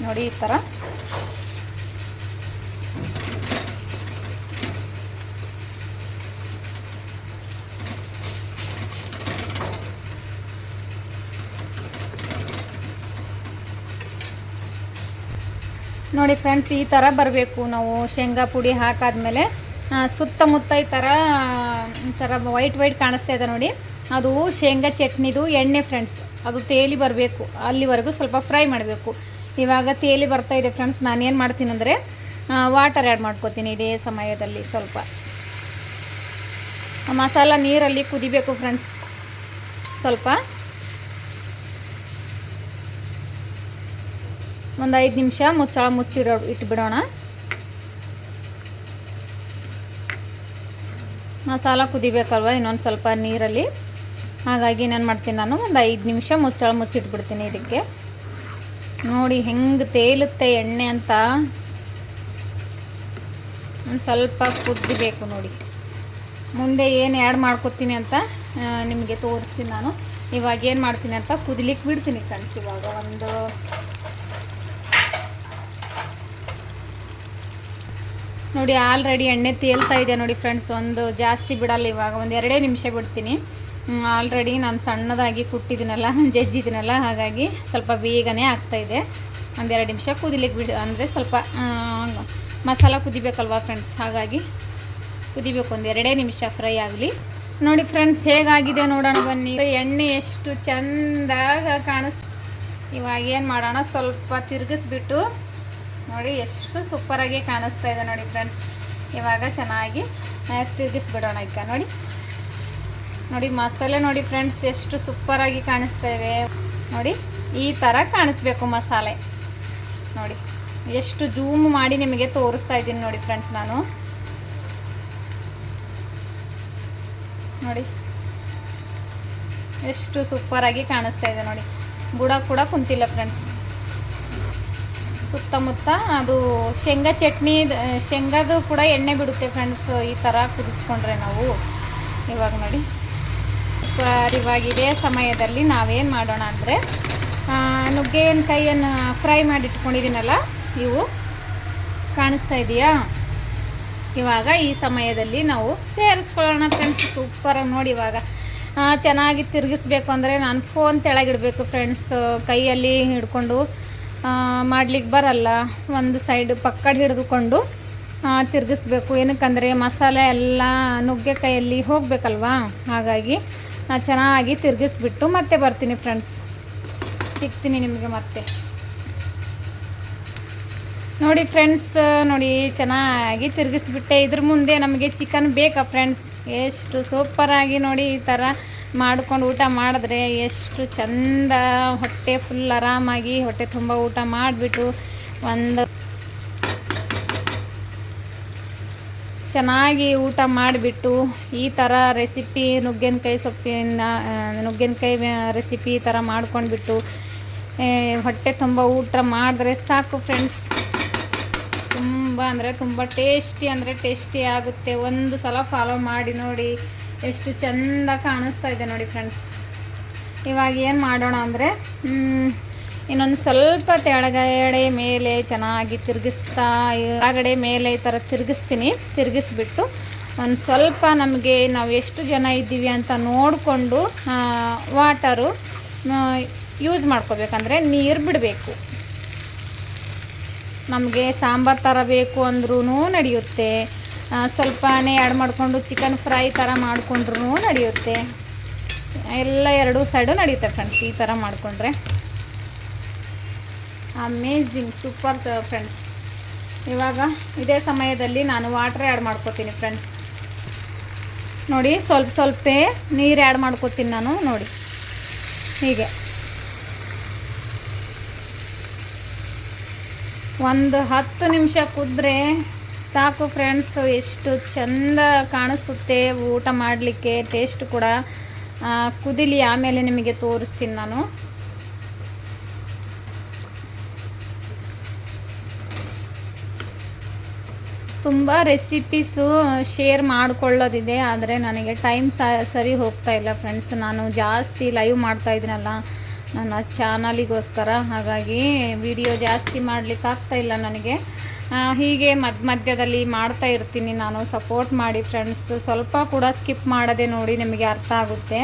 ನೋಡಿ ಈ ಥರ ನೋಡಿ ಫ್ರೆಂಡ್ಸ್ ಈ ಥರ ಬರಬೇಕು. ನಾವು ಶೇಂಗಾ ಪುಡಿ ಹಾಕಾದ್ಮೇಲೆ ಸುತ್ತಮುತ್ತ ಈ ಥರ ಈ ಥರ ವೈಟ್ ವೈಟ್ ಕಾಣಿಸ್ತಾ ಇದೆ ನೋಡಿ. ಅದು ಶೇಂಗಾ ಚಟ್ನಿದು ಎಣ್ಣೆ ಫ್ರೆಂಡ್ಸ್ ಅದು ತೇಲಿ ಬರಬೇಕು. ಅಲ್ಲಿವರೆಗೂ ಸ್ವಲ್ಪ ಫ್ರೈ ಮಾಡಬೇಕು. ಇವಾಗ ತೇಲಿ ಬರ್ತಾ ಇದೆ ಫ್ರೆಂಡ್ಸ್ ನಾನೇನು ಮಾಡ್ತೀನಿ ಅಂದರೆ ವಾಟರ್ ಆ್ಯಡ್ ಮಾಡ್ಕೋತೀನಿ ಇದೇ ಸಮಯದಲ್ಲಿ ಸ್ವಲ್ಪ. ಮಸಾಲ ನೀರಲ್ಲಿ ಕುದಿಬೇಕು ಫ್ರೆಂಡ್ಸ್ ಸ್ವಲ್ಪ. ಒಂದು ಐದು ನಿಮಿಷ ಮುಚ್ಚಳ ಮುಚ್ಚಿಡೋ ಇಟ್ಬಿಡೋಣ. ಮಸಾಲ ಕುದಿಬೇಕಲ್ವ, ಇನ್ನೊಂದು ಸ್ವಲ್ಪ ನೀರಲ್ಲಿ. ಹಾಗಾಗಿ ನಾನು ಮಾಡ್ತೀನಿ ನಾನು, ಒಂದು ಐದು ನಿಮಿಷ ಮುಚ್ಚಳ ಮುಚ್ಚಿಟ್ಬಿಡ್ತೀನಿ ಇದಕ್ಕೆ. ನೋಡಿ ಹೆಂಗೆ ತೇಲುತ್ತೆ ಎಣ್ಣೆ ಅಂತ. ಒಂದು ಸ್ವಲ್ಪ ಕುದಿಬೇಕು ನೋಡಿ. ಮುಂದೆ ಏನು ಆ್ಯಡ್ ಮಾಡ್ಕೊತೀನಿ ಅಂತ ನಿಮಗೆ ತೋರಿಸ್ತೀನಿ ನಾನು. ಇವಾಗ ಏನು ಮಾಡ್ತೀನಿ ಅಂತ ಕುದಿಲಿಕ್ಕೆ ಬಿಡ್ತೀನಿ ಕಣ್ಸು ಇವಾಗ ಒಂದು ನೋಡಿ ಆಲ್ರೆಡಿ ಎಣ್ಣೆ ತೇಲ್ತಾ ಇದೆ ನೋಡಿ ಫ್ರೆಂಡ್ಸ್ ಒಂದು ಜಾಸ್ತಿ ಬಿಡಲ್ಲ ಇವಾಗ. ಒಂದು ಎರಡೇ ನಿಮಿಷ ಬಿಡ್ತೀನಿ. ಆಲ್ರೆಡಿ ನಾನು ಸಣ್ಣದಾಗಿ ಕುಟ್ಟಿದ್ದೀನಲ್ಲ, ಜಜ್ಜಿದ್ದೀನಲ್ಲ, ಹಾಗಾಗಿ ಸ್ವಲ್ಪ ಬೇಗನೆ ಆಗ್ತಾಯಿದೆ ಒಂದೆರಡು ನಿಮಿಷ ಕುದಿಲಿಕ್ಕೆ ಬಿಡಿ, ಅಂದರೆ ಸ್ವಲ್ಪ ಮಸಾಲ ಕುದಿಬೇಕಲ್ವಾ ಫ್ರೆಂಡ್ಸ್ ಹಾಗಾಗಿ ಕುದಿಬೇಕು. ಒಂದು ಎರಡೇ ನಿಮಿಷ ಫ್ರೈ ಆಗಲಿ. ನೋಡಿ ಫ್ರೆಂಡ್ಸ್ ಹೇಗಾಗಿದೆ ನೋಡೋಣ ಬನ್ನಿ. ಎಣ್ಣೆ ಎಷ್ಟು ಚೆಂದಾಗ ಕಾಣಿಸ್ ಇವಾಗ ಏನು ಮಾಡೋಣ? ಸ್ವಲ್ಪ ತಿರುಗಿಸ್ಬಿಟ್ಟು ನೋಡಿ, ಎಷ್ಟು ಸೂಪರಾಗಿ ಕಾಣಿಸ್ತಾ ಇದೆ ನೋಡಿ ಫ್ರೆಂಡ್ಸ್ ಇವಾಗ ಚೆನ್ನಾಗಿ ತಿರುಗಿಸ್ಬಿಡೋಣ ಈಗ. ನೋಡಿ. ನೋಡಿ, ಮಸಾಲೆ ನೋಡಿ ಫ್ರೆಂಡ್ಸ್ ಎಷ್ಟು ಸೂಪರಾಗಿ ಕಾಣಿಸ್ತಾ ಇದೆ. ನೋಡಿ, ಈ ಥರ ಕಾಣಿಸ್ಬೇಕು ಮಸಾಲೆ. ನೋಡಿ, ಎಷ್ಟು ಜೂಮ್ ಮಾಡಿ ನಿಮಗೆ ತೋರಿಸ್ತಾ ಇದ್ದೀನಿ ನೋಡಿ ಫ್ರೆಂಡ್ಸ್ ನಾನು. ನೋಡಿ. ಎಷ್ಟು ಸೂಪರಾಗಿ ಕಾಣಿಸ್ತಾ ಇದೆ ನೋಡಿ. ಬುಡ ಕೂಡ ಕುಂತಿಲ್ಲ ಫ್ರೆಂಡ್ಸ್ ಸುತ್ತಮುತ್ತ ಅದು ಶೇಂಗಾ ಚಟ್ನಿ ಶೇಂಗಾದು ಕೂಡ ಎಣ್ಣೆ ಬಿಡುತ್ತೆ ಫ್ರೆಂಡ್ಸ್ ಈ ಥರ ಕುದಿಸ್ಕೊಂಡ್ರೆ ನಾವು. ಇವಾಗ ನೋಡಿ. ಇವಾಗ ಇದೇ ಸಮಯದಲ್ಲಿ ನಾವೇನು ಮಾಡೋಣ ಅಂದರೆ ನುಗ್ಗೆಕಾಯಿಯನ್ನು ಫ್ರೈ ಮಾಡಿ ಇಟ್ಕೊಂಡಿದ್ದೀನಲ್ಲ, ಇವು. ಕಾಣಿಸ್ತಾ ಇದೆಯಾ? ಇವಾಗ ಈ ಸಮಯದಲ್ಲಿ ನಾವು ಸೇರಿಸ್ಕೊಳ್ಳೋಣ ಫ್ರೆಂಡ್ಸ್ ಸೂಪರಾಗಿ ನೋಡಿ ಇವಾಗ. ಚೆನ್ನಾಗಿ ತಿರುಗಿಸ್ಬೇಕು ಅಂದರೆ ನಾನು ಫೋನ್ ತೆಳಗಿಡಬೇಕು ಫ್ರೆಂಡ್ಸ್ ಕೈಯಲ್ಲಿ ಹಿಡ್ಕೊಂಡು. ಮಾಡ್ಲಿಕ್ಕೆ ಬರಲ್ಲ. ಒಂದು ಸೈಡ್ ಪಕ್ಕಡ ಹಿಡಿದುಕೊಂಡು ತಿರುಗಿಸ್ಬೇಕು. ಏನಕ್ಕಂದರೆ ಮಸಾಲೆ ಎಲ್ಲ ನುಗ್ಗೆಕಾಯಲ್ಲಿ ಹೋಗಬೇಕಲ್ವಾ? ಹಾಗಾಗಿ ನಾನು ಚೆನ್ನಾಗಿ ತಿರುಗಿಸ್ಬಿಟ್ಟು ಮತ್ತೆ ಬರ್ತೀನಿ ಫ್ರೆಂಡ್ಸ್ ಸಿಗ್ತೀನಿ ನಿಮಗೆ ಮತ್ತೆ. ನೋಡಿ ಫ್ರೆಂಡ್ಸ್ ನೋಡಿ ಚೆನ್ನಾಗಿ ತಿರುಗಿಸ್ಬಿಟ್ಟೆ. ಇದ್ರ ಮುಂದೆ ನಮಗೆ ಚಿಕನ್ ಬೇಕಾ ಫ್ರೆಂಡ್ಸ್ ಎಷ್ಟು ಸೂಪರಾಗಿ ನೋಡಿ ಈ ಥರ ಮಾಡ್ಕೊಂಡು ಊಟ ಮಾಡಿದ್ರೆ ಎಷ್ಟು ಚಂದ ಹೊಟ್ಟೆ ಫುಲ್ ಆರಾಮಾಗಿ, ಹೊಟ್ಟೆ ತುಂಬ ಊಟ ಮಾಡಿಬಿಟ್ಟು ಒಂದು ಚೆನ್ನಾಗಿ ಊಟ ಮಾಡಿಬಿಟ್ಟು ಈ ಥರ ರೆಸಿಪಿ ನುಗ್ಗೆನಕಾಯಿ ಸೊಪ್ಪಿನ ನುಗ್ಗೆನಕಾಯಿ ರೆಸಿಪಿ ಈ ಥರ ಮಾಡ್ಕೊಂಡ್ಬಿಟ್ಟು ಹೊಟ್ಟೆ ತುಂಬ ಊಟ ಮಾಡಿದ್ರೆ ಸಾಕು ಫ್ರೆಂಡ್ಸ್ ತುಂಬ ಅಂದರೆ ತುಂಬ ಟೇಸ್ಟಿ ಅಂದರೆ ಟೇಸ್ಟಿ ಆಗುತ್ತೆ. ಒಂದು ಸಲ ಫಾಲೋ ಮಾಡಿ ನೋಡಿ. ಎಷ್ಟು ಚೆಂದ ಕಾಣಿಸ್ತಾ ಇದೆ ನೋಡಿ ಫ್ರೆಂಡ್ಸ್ ಇವಾಗ ಏನು ಮಾಡೋಣ ಅಂದರೆ ಇನ್ನೊಂದು ಸ್ವಲ್ಪ ತೆಳಗಡೆ ಮೇಲೆ ಚೆನ್ನಾಗಿ ತಿರುಗಿಸ್ತಾ ಒಳಗಡೆ ಮೇಲೆ ಈ ಥರ ತಿರುಗಿಸ್ತೀನಿ. ತಿರುಗಿಸ್ಬಿಟ್ಟು ಒಂದು ಸ್ವಲ್ಪ ನಮಗೆ ನಾವು ಎಷ್ಟು ಜನ ಇದ್ದೀವಿ ಅಂತ ನೋಡಿಕೊಂಡು ವಾಟರು ಯೂಸ್ ಮಾಡ್ಕೋಬೇಕಂದ್ರೆ ನೀರು ಬಿಡಬೇಕು. ನಮಗೆ ಸಾಂಬಾರು ಥರ ಬೇಕು ಅಂದ್ರೂ ನಡೆಯುತ್ತೆ. ಸ್ವಲ್ಪನೇ ಆ್ಯಡ್ ಮಾಡಿಕೊಂಡು ಚಿಕನ್ ಫ್ರೈ ಥರ ಮಾಡಿಕೊಂಡ್ರೂ ನಡೆಯುತ್ತೆ. ಎಲ್ಲ ಎರಡೂ ಸೈಡು ನಡೆಯುತ್ತೆ ಫ್ರೆಂಡ್ಸ್ ಈ ಥರ ಮಾಡಿಕೊಂಡ್ರೆ. ಅಮೇಝಿಂಗ್ ಸೂಪರ್ ಫ್ರೆಂಡ್ಸ್ ಇವಾಗ ಇದೇ ಸಮಯದಲ್ಲಿ ನಾನು ವಾಟ್ರ್ ಆ್ಯಡ್ ಮಾಡ್ಕೋತೀನಿ ಫ್ರೆಂಡ್ಸ್ ನೋಡಿ, ಸ್ವಲ್ಪ ಸ್ವಲ್ಪ ನೀರು ಆ್ಯಡ್ ಮಾಡ್ಕೋತೀನಿ ನಾನು, ನೋಡಿ. ಹೀಗೆ. ಒಂದು ಹತ್ತು ನಿಮಿಷ ಕುದ್ರೆ ಸಾಕು ಫ್ರೆಂಡ್ಸ್ ಎಷ್ಟು ಚಂದ ಕಾಣಿಸುತ್ತೆ ಊಟ ಮಾಡಲಿಕ್ಕೆ ಟೇಸ್ಟ್ ಕೂಡ. ಕುದಿಲಿ ಆಮೇಲೆ ನಿಮಗೆ ತೋರಿಸ್ತೀನಿ ನಾನು. ತುಂಬ ರೆಸಿಪೀಸು ಶೇರ್ ಮಾಡಿಕೊಳ್ಳೋದಿದೆ, ಆದರೆ ನನಗೆ ಟೈಮ್ ಸರಿ ಹೋಗ್ತಾ ಇಲ್ಲ ಫ್ರೆಂಡ್ಸ್ ನಾನು ಜಾಸ್ತಿ ಲೈವ್ ಮಾಡ್ತಾ ಇದ್ದೀನಲ್ಲ, ನನ್ನ ಚಾನಲಿಗೋಸ್ಕರ ಹಾಗಾಗಿ ವಿಡಿಯೋ ಜಾಸ್ತಿ ಮಾಡಲಿಕ್ಕೆ ಇಲ್ಲ ನನಗೆ. ಹೀಗೆ ಮಧ್ಯ ಮಧ್ಯದಲ್ಲಿ ಮಾಡ್ತಾ ಇರ್ತೀನಿ. ನಾನು ಸಪೋರ್ಟ್ ಮಾಡಿ ಫ್ರೆಂಡ್ಸ್ ಸ್ವಲ್ಪ ಕೂಡ ಸ್ಕಿಪ್ ಮಾಡದೆ ನೋಡಿ ನಿಮಗೆ ಅರ್ಥ ಆಗುತ್ತೆ.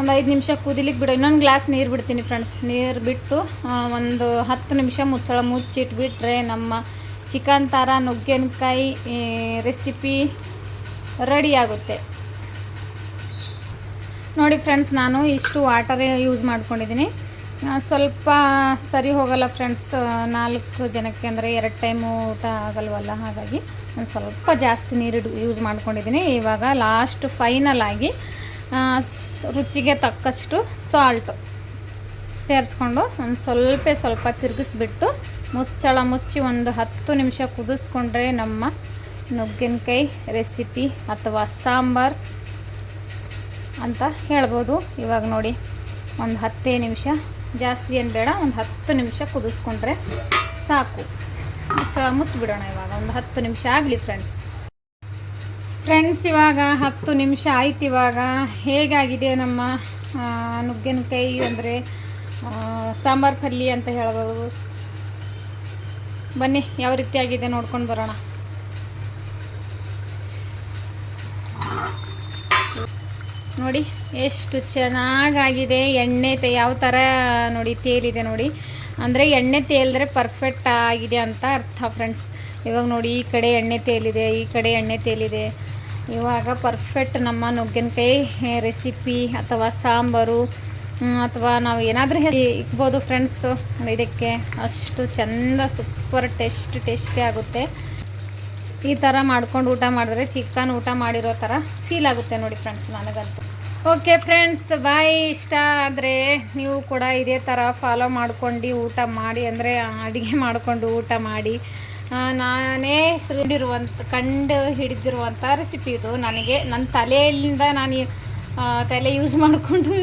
ಒಂದು ಐದು ನಿಮಿಷ ಕುದಿಲಿಕ್ಕೆ ಬಿಡು. ಇನ್ನೊಂದು ಗ್ಲಾಸ್ ನೀರು ಬಿಡ್ತೀನಿ ಫ್ರೆಂಡ್ಸ್ ನೀರು ಬಿಟ್ಟು ಒಂದು ಹತ್ತು ನಿಮಿಷ ಮುಚ್ಚಳ ಮುಚ್ಚಿಟ್ಬಿಟ್ರೆ ನಮ್ಮ ಚಿಕನ್ ಥರ ನುಗ್ಗೆನಕಾಯಿ ರೆಸಿಪಿ ರೆಡಿ ಆಗುತ್ತೆ. ನೋಡಿ ಫ್ರೆಂಡ್ಸ್ ನಾನು ಇಷ್ಟು ವಾಟರೇ ಯೂಸ್ ಮಾಡ್ಕೊಂಡಿದ್ದೀನಿ. ಸ್ವಲ್ಪ ಸರಿ ಹೋಗಲ್ಲ ಫ್ರೆಂಡ್ಸ್ ನಾಲ್ಕು ಜನಕ್ಕೆ ಅಂದರೆ ಎರಡು ಟೈಮು ಊಟ ಆಗಲ್ವಲ್ಲ? ಹಾಗಾಗಿ ನಾನು ಸ್ವಲ್ಪ ಜಾಸ್ತಿ ನೀರು ಯೂಸ್ ಮಾಡ್ಕೊಂಡಿದ್ದೀನಿ ಇವಾಗ ಲಾಸ್ಟ್ ಫೈನಲ್ ಆಗಿ ರುಚಿಗೆ ತಕ್ಕಷ್ಟು ಸಾಲ್ಟು ಸೇರಿಸ್ಕೊಂಡು ಒಂದು ಸ್ವಲ್ಪ ಸ್ವಲ್ಪ ತಿರುಗಿಸ್ಬಿಟ್ಟು ಮುಚ್ಚಳ ಮುಚ್ಚಿ ಒಂದು ಹತ್ತು ನಿಮಿಷ ಕುದಿಸ್ಕೊಂಡ್ರೆ ನಮ್ಮ ನುಗ್ಗಿನಕಾಯಿ ರೆಸಿಪಿ ಅಥವಾ ಸಾಂಬಾರ್ ಅಂತ ಹೇಳ್ಬೋದು. ಇವಾಗ ನೋಡಿ, ಒಂದು ಹತ್ತೇ ನಿಮಿಷ ಜಾಸ್ತಿ ಏನು ಬೇಡ, ಒಂದು ಹತ್ತು ನಿಮಿಷ ಕುದಿಸ್ಕೊಂಡ್ರೆ ಸಾಕು. ಮುಚ್ಚಳ ಮುಚ್ಚಿಬಿಡೋಣ ಇವಾಗ, ಒಂದು ಹತ್ತು ನಿಮಿಷ ಆಗಲಿ ಫ್ರೆಂಡ್ಸ್ ಫ್ರೆಂಡ್ಸ್ ಇವಾಗ ಹತ್ತು ನಿಮಿಷ ಆಯ್ತು ಇವಾಗ. ಹೇಗಾಗಿದೆ ನಮ್ಮ ನುಗ್ಗಿನಕಾಯಿ ಅಂದರೆ ಸಾಂಬಾರು ಪಲ್ಲಿ ಅಂತ ಹೇಳ್ಬೋದು? ಬನ್ನಿ, ಯಾವ ರೀತಿ ಆಗಿದೆ ನೋಡ್ಕೊಂಡು ಬರೋಣ. ನೋಡಿ, ಎಷ್ಟು ಚೆನ್ನಾಗಾಗಿದೆ. ಎಣ್ಣೆ ತೇ, ಯಾವ ಥರ ನೋಡಿ ತೇಲಿದೆ ನೋಡಿ. ಅಂದರೆ ಎಣ್ಣೆ ತೇಲಿದ್ರೆ ಪರ್ಫೆಕ್ಟ್ ಆಗಿದೆ ಅಂತ ಅರ್ಥ ಫ್ರೆಂಡ್ಸ್ ಇವಾಗ ನೋಡಿ, ಈ ಕಡೆ ಎಣ್ಣೆ ತೇಲಿದೆ ಈ ಕಡೆ ಎಣ್ಣೆ ತೇಲಿದೆ ಇವಾಗ ಪರ್ಫೆಕ್ಟ್ ನಮ್ಮ ನುಗ್ಗಿನಕಾಯಿ ರೆಸಿಪಿ ಅಥವಾ ಸಾಂಬಾರು ಅಥವಾ ನಾವು ಏನಾದರೂ ಇಕ್ಬೋದು ಫ್ರೆಂಡ್ಸು ಇದಕ್ಕೆ ಅಷ್ಟು ಚೆಂದ ಸೂಪರ್ ಟೇಸ್ಟ್ ಟೇಸ್ಟಿ ಆಗುತ್ತೆ. ಈ ಥರ ಮಾಡ್ಕೊಂಡು ಊಟ ಮಾಡಿದ್ರೆ ಚಿಕನ್ ಊಟ ಮಾಡಿರೋ ಥರ ಫೀಲ್ ಆಗುತ್ತೆ ನೋಡಿ ಫ್ರೆಂಡ್ಸ್ ನನಗಂತೂ. ಓಕೆ ಫ್ರೆಂಡ್ಸ್ ಬಾಯ್ ಇಷ್ಟ ಆದರೆ ನೀವು ಕೂಡ ಇದೇ ಥರ ಫಾಲೋ ಮಾಡ್ಕೊಂಡು ಊಟ ಮಾಡಿ, ಅಂದರೆ ಅಡುಗೆ ಮಾಡಿಕೊಂಡು ಊಟ ಮಾಡಿ. ನಾನೇ ಹಿಡಿದಿರುವಂಥ ಕಂಡು ಹಿಡಿದಿರುವಂಥ ರೆಸಿಪಿ ಇದು. ನನಗೆ ನನ್ನ ತಲೆಯಿಂದ ನಾನು ತಲೆ ಯೂಸ್ ಮಾಡಿಕೊಂಡು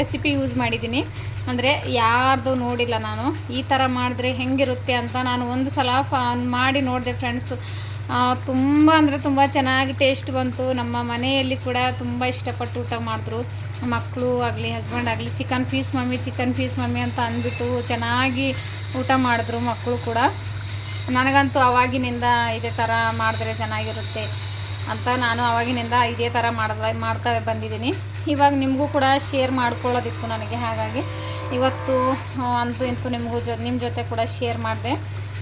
ರೆಸಿಪಿ ಯೂಸ್ ಮಾಡಿದ್ದೀನಿ. ಅಂದರೆ ಯಾರ್ದು ನೋಡಿಲ್ಲ ನಾನು. ಈ ಥರ ಮಾಡಿದ್ರೆ ಹೆಂಗಿರುತ್ತೆ ಅಂತ ನಾನು ಒಂದು ಸಲ ಫಾ, ಮಾಡಿ ನೋಡಿದೆ ಫ್ರೆಂಡ್ಸ್ ತುಂಬ ಅಂದರೆ ತುಂಬ ಚೆನ್ನಾಗಿ ಟೇಸ್ಟ್ ಬಂತು. ನಮ್ಮ ಮನೆಯಲ್ಲಿ ಕೂಡ ತುಂಬ ಇಷ್ಟಪಟ್ಟು ಊಟ ಮಾಡಿದ್ರು. ಮಕ್ಕಳು ಆಗಲಿ ಹಸ್ಬೆಂಡ್ ಆಗಲಿ chicken piece mummy chicken piece mummy ಅಂತ ಅಂದ್ಬಿಟ್ಟು ಚೆನ್ನಾಗಿ ಊಟ ಮಾಡಿದ್ರು ಮಕ್ಕಳು ಕೂಡ. ನನಗಂತೂ ಅವಾಗಿನಿಂದ ಇದೇ ಥರ ಮಾಡಿದ್ರೆ ಚೆನ್ನಾಗಿರುತ್ತೆ ಅಂತ ನಾನು ಅವಾಗಿನಿಂದ ಇದೇ ಥರ ಮಾಡ್ದ, ಮಾಡ್ತಾ ಬಂದಿದ್ದೀನಿ. ಇವಾಗ ನಿಮಗೂ ಕೂಡ ಶೇರ್ ಮಾಡ್ಕೊಳ್ಳೋದಿತ್ತು ನನಗೆ, ಹಾಗಾಗಿ ಇವತ್ತು ಅಂತೂ ಇಂತೂ ನಿಮಗೂ ಜೊ ನಿಮ್ಮ ಜೊತೆ ಕೂಡ ಶೇರ್ ಮಾಡಿದೆ.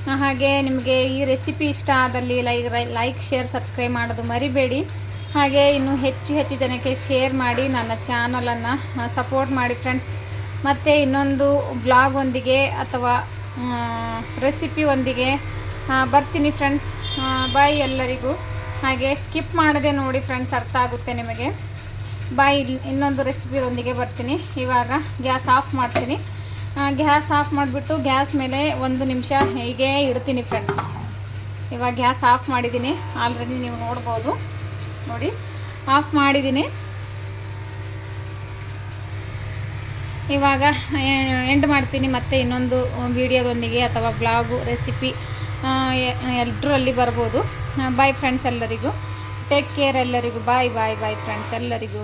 ಹಾಗೆ ನಿಮಗೆ ಈ ರೆಸಿಪಿ ಇಷ್ಟ ಆದಲ್ಲಿ ಲೈಕ್ ಲೈಕ್ ಶೇರ್ ಸಬ್ಸ್ಕ್ರೈಬ್ ಮಾಡೋದು ಮರಿಬೇಡಿ. ಹಾಗೆ ಇನ್ನು ಹೆಚ್ಚು ಹೆಚ್ಚು ಜನಕ್ಕೆ ಶೇರ್ ಮಾಡಿ ನನ್ನ ಚಾನಲನ್ನು ಸಪೋರ್ಟ್ ಮಾಡಿ ಫ್ರೆಂಡ್ಸ್ ಮತ್ತು ಇನ್ನೊಂದು ಬ್ಲಾಗ್ ಒಂದಿಗೆ ಅಥವಾ ರೆಸಿಪಿ ಒಂದಿಗೆ ಬರ್ತೀನಿ ಫ್ರೆಂಡ್ಸ್ ಬಾಯ್ ಎಲ್ಲರಿಗೂ. ಹಾಗೆ ಸ್ಕಿಪ್ ಮಾಡದೆ ನೋಡಿ ಫ್ರೆಂಡ್ಸ್ ಅರ್ಥ ಆಗುತ್ತೆ ನಿಮಗೆ. ಬಾಯ್ ಇನ್ನೊಂದು ರೆಸಿಪಿಯೊಂದಿಗೆ ಬರ್ತೀನಿ. ಇವಾಗ ಗ್ಯಾಸ್ ಆಫ್ ಮಾಡ್ತೀನಿ. ಗ್ಯಾಸ್ ಆಫ್ ಮಾಡಿಬಿಟ್ಟು ಗ್ಯಾಸ್ ಮೇಲೆ ಒಂದು ನಿಮಿಷ ಹೀಗೆ ಇಡ್ತೀನಿ ಫ್ರೆಂಡ್ಸ್ ಇವಾಗ ಗ್ಯಾಸ್ ಆಫ್ ಮಾಡಿದ್ದೀನಿ. ಆಲ್ರೆಡಿ ನೀವು ನೋಡ್ಬೋದು. ನೋಡಿ, ಆಫ್ ಮಾಡಿದ್ದೀನಿ. ಇವಾಗ ಎಂಡ್ ಮಾಡ್ತೀನಿ ಮತ್ತೆ ಇನ್ನೊಂದು ವೀಡಿಯೋದೊಂದಿಗೆ ಅಥವಾ ಬ್ಲಾಗು ರೆಸಿಪಿ ಎಲ್ಲರಲ್ಲಿ ಬರ್ಬೋದು. ಬಾಯ್ ಫ್ರೆಂಡ್ಸ್ ಎಲ್ಲರಿಗೂ. ಟೇಕ್ ಕೇರ್ ಎಲ್ಲರಿಗೂ. ಬಾಯ್ ಬಾಯ್ ಬಾಯ್ ಫ್ರೆಂಡ್ಸ್ ಎಲ್ಲರಿಗೂ.